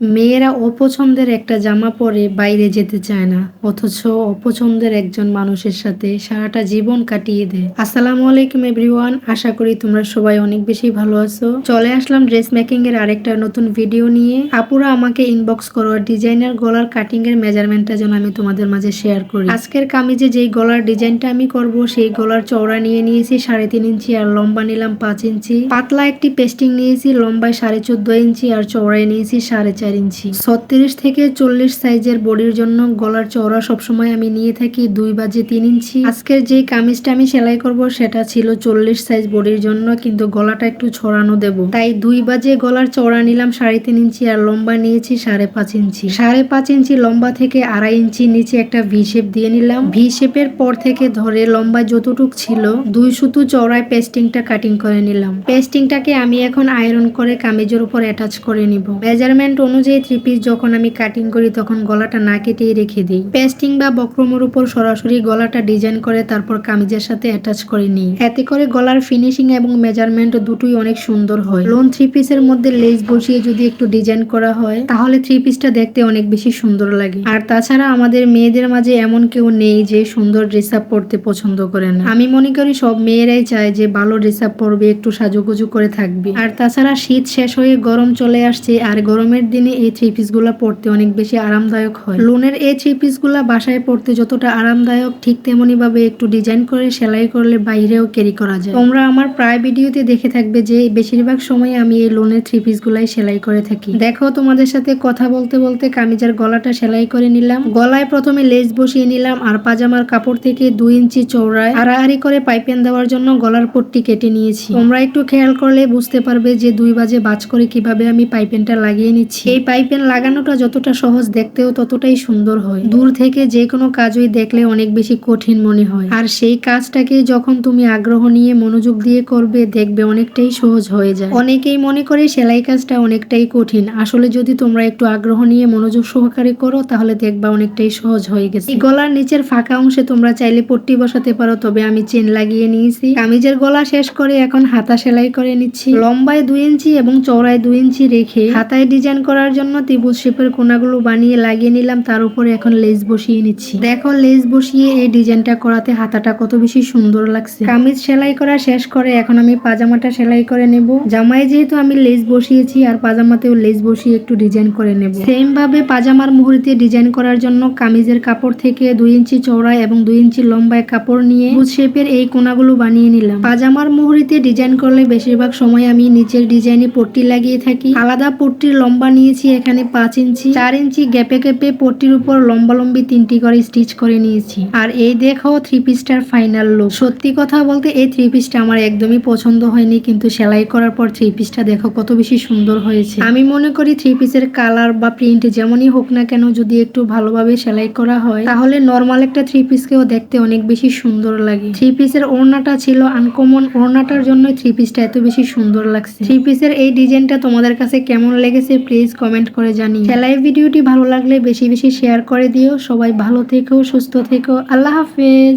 মেয়েরা অপছন্দের একটা জামা পরে বাইরে যেতে চায় না, অথচ অপছন্দের একজন মানুষের সাথে সারাটা জীবন কাটিয়ে দেয়। আসসালামু আলাইকুম এভরিওয়ান, আশা করি তোমরা সবাই অনেক বেশি ভালো আছো। চলে আসলাম ড্রেস মেকিং এর আরেকটা নতুন ভিডিও নিয়ে। আপুরা আমাকে ইনবক্স করো ডিজাইনার গলার কাটিং এর মেজারমেন্টটা যেন আমি তোমাদের মাঝে শেয়ার করি। আজকের কামিজে যেই গলার ডিজাইনটা আমি করব, সেই গলার চওড়া নিয়ে নিয়েছি সাড়ে তিন ইঞ্চি আর লম্বা নিলাম পাঁচ ইঞ্চি। পাতলা একটি পেস্টিং নিয়েছি, লম্বায় সাড়ে চোদ্দ ইঞ্চি আর চওড়ায় নিয়েছি সাড়ে চার ইঞ্চি। ছত্রিশ থেকে চল্লিশ সাইজের বডির জন্য গলার চওড়া সবসময় আমি নিয়ে থাকি দুই বাজে তিন ইঞ্চি। আজকের যে কামিজটা আমি সেলাই করব সেটা ছিল চল্লিশ সাইজ বডির জন্য, কিন্তু গলাটা একটু ছড়ানো দেব। তাই দুই বাজে গলার চওড়া নিলাম সাড়ে তিন ইঞ্চি আর লম্বা নিয়েছি সাড়ে পাঁচ ইঞ্চি। সাড়ে পাঁচ ইঞ্চি লম্বা থেকে আড়াই ইঞ্চি নিচে একটা ভি শেপ দিয়ে নিলাম। ভি শেপের পর থেকে ধরে লম্বা যতটুক ছিল দুই সুতো চওড়ায় পেস্টিংটা কাটিং করে নিলাম। পেস্টিংটাকে আমি এখন আয়রন করে কামিজের উপর অ্যাটাচ করে নিব। মেজারমেন্ট অনুযায়ী থ্রি পিস যখন আমি কাটিং করি, তখন গলাটা না কেটেই রেখে দিই। পেস্টিং বা বক্রমের উপর সরাসরি গলাটা ডিজাইন করে, তারপর কামিজের সাথে অ্যাটাচ করে নিই। এতে করে গলার ফিনিশিং এবং মেজারমেন্ট দুটোই অনেক সুন্দর হয়। লোন থ্রি পিসের মধ্যে লেস বসিয়ে যদি একটু ডিজাইন করা হয়, তাহলে থ্রি পিসটা দেখতে অনেক বেশি সুন্দর লাগে। আর তাছাড়া আমাদের মেয়েদের মাঝে এমন কেউ নেই যে সুন্দর ড্রেস আপ পরতে পছন্দ করে না। আমি মনে করি সব মেয়েরাই চায় যে ভালো ড্রেস আপ পরবে, একটু সাজুগুজু করে থাকবে। আর তাছাড়া শীত শেষ হয়ে গরম চলে আসছে, আর গরমের দিনে এই থ্রি পিসগুলা পরতে অনেক বেশি আরামদায়ক হয়। লোনের এই থ্রি পিসগুলা বাসায় পরতে যতটা আরামদায়ক, ঠিক তেমনি ভাবে একটু ডিজাইন করে, সেলাই করলে বাইরেও ক্যারি করা যায়। তোমরা আমার প্রায় ভিডিওতে দেখে থাকবে যে বেশিরভাগ সময় আমি এই লোনের থ্রি পিস গুলাই সেলাই করে থাকি। দেখো তোমাদের সাথে কথা বলতে বলতে কামিজার গলাটা সেলাই করে নিলাম। গলায় প্রথমে লেস বসিয়ে নিলাম আর পাজামার কাপড় থেকে দুই ইঞ্চি চৌড়ায় আড়াআড়ি করে পাইপেন দেওয়ার জন্য গলার পট্টি কেটে নিয়েছি। তোমরা একটু খেয়াল করলে বুঝতে পারবে যে দুই বাজে বাজ করে কীভাবে আমি পাইপেনটা লাগিয়ে নিচ্ছি। এই পাইপেন লাগানোটা যতটা সহজ দেখতেও ততটাই সুন্দর হয়। দূর থেকে যে কোনো কাজই দেখলে অনেক বেশি কঠিন মনে হয়। আর সেই কাজটাকে যখন তুমি আগ্রহ নিয়ে মনোযোগ দিয়ে করবে, দেখবে অনেকটাই সহজ হয়ে যায়। অনেকেই মনে করে সেলাই কাজটা অনেকটাই কঠিন। আসলে যদি তোমরা একটু আগ্রহ নিয়ে মনোযোগ সহকারে করো, তাহলে দেখবা অনেকটাই সহজ হয়ে গেছে। গলার নিচের ফাঁকা অংশে তোমরা চাইলে পট্টি বসাতে পারো, তবে আমি চেন লাগিয়ে নিয়েছি। কামিজের গলা শেষ করে এখন হাতা সেলাই করে নিচ্ছি। লম্বায় দুই ইঞ্চি এবং চওড়ায় দুই ইঞ্চি রেখে হাতায় ডিজাইন করার জন্য ত্রিভুজ শেপের কোনাগুলো বানিয়ে লাগিয়ে নিলাম, তার উপরে এখন লেস বসিয়ে নিচ্ছি। দেখো, লেস বসিয়ে এই ডিজাইনটা করাতে হাতাটা কত বেশি সুন্দর লাগছে। কামিজ সেলাই করা শেষ করে এখন আমি পাজামাটা সেলাই করে নেব। জামায় যেহেতু আমি লেস বসিয়েছি আর পাজামাতেও লেস বসিয়ে একটু ডিজাইন করে নেব। সেম ভাবে পাজামার মুহুরিতে ডিজাইন করার জন্য কামিজের কাপড় থেকে দুই ইঞ্চি চওড়ায় এবং দুই ইঞ্চি লম্বায় কাপড় নিয়ে বুঝ শেপের এই কোনাগুলো বানিয়ে নিলাম। পাজামার মুহুরিতে ডিজাইন করলে বেশিরভাগ সময় আমি নিচের ডিজাইনে পট্টি লাগিয়ে থাকি। আলাদা পট্টির লম্বা নিয়েছি এখানে পাঁচ ইঞ্চি, চার ইঞ্চি গ্যাপে গ্যাপে পট্টির উপর লম্বা লম্বি তিনটি করে স্টিচ করে নিয়েছি। আর এই দেখো থ্রি পিসটার ফাইনাল লুক সত্যি কথা বলতে এই থ্রি পিসটা আমার একদমই পছন্দ হয়নি, কিন্তু সেলাই করার পর থ্রি পিসটা দেখো কত বেশি সুন্দর হয়েছে। আমি মনে করি থ্রি পিসের কালার বা প্রিন্ট যেমনই হোক না কেন যদি একটু ভালোভাবে সেলাই করা হয়, তাহলে নর্মাল একটা থ্রি পিসকেও দেখতে অনেক বেশি সুন্দর লাগে। থ্রি পিসের ওড়নাটা ছিল আনকমন ওড়নাটার জন্য থ্রি পিসটা এত বেশি সুন্দর লাগছে। থ্রি পিসের এই ডিজাইনটা তোমাদের কাছে কেমন লেগেছে প্লিজ কমেন্ট করে জানি খেলায় ভিডিওটি ভালো লাগলে বেশি বেশি শেয়ার করে দিও। সবাই ভালো থেকো, সুস্থ থেকো। আল্লাহ হাফেজ।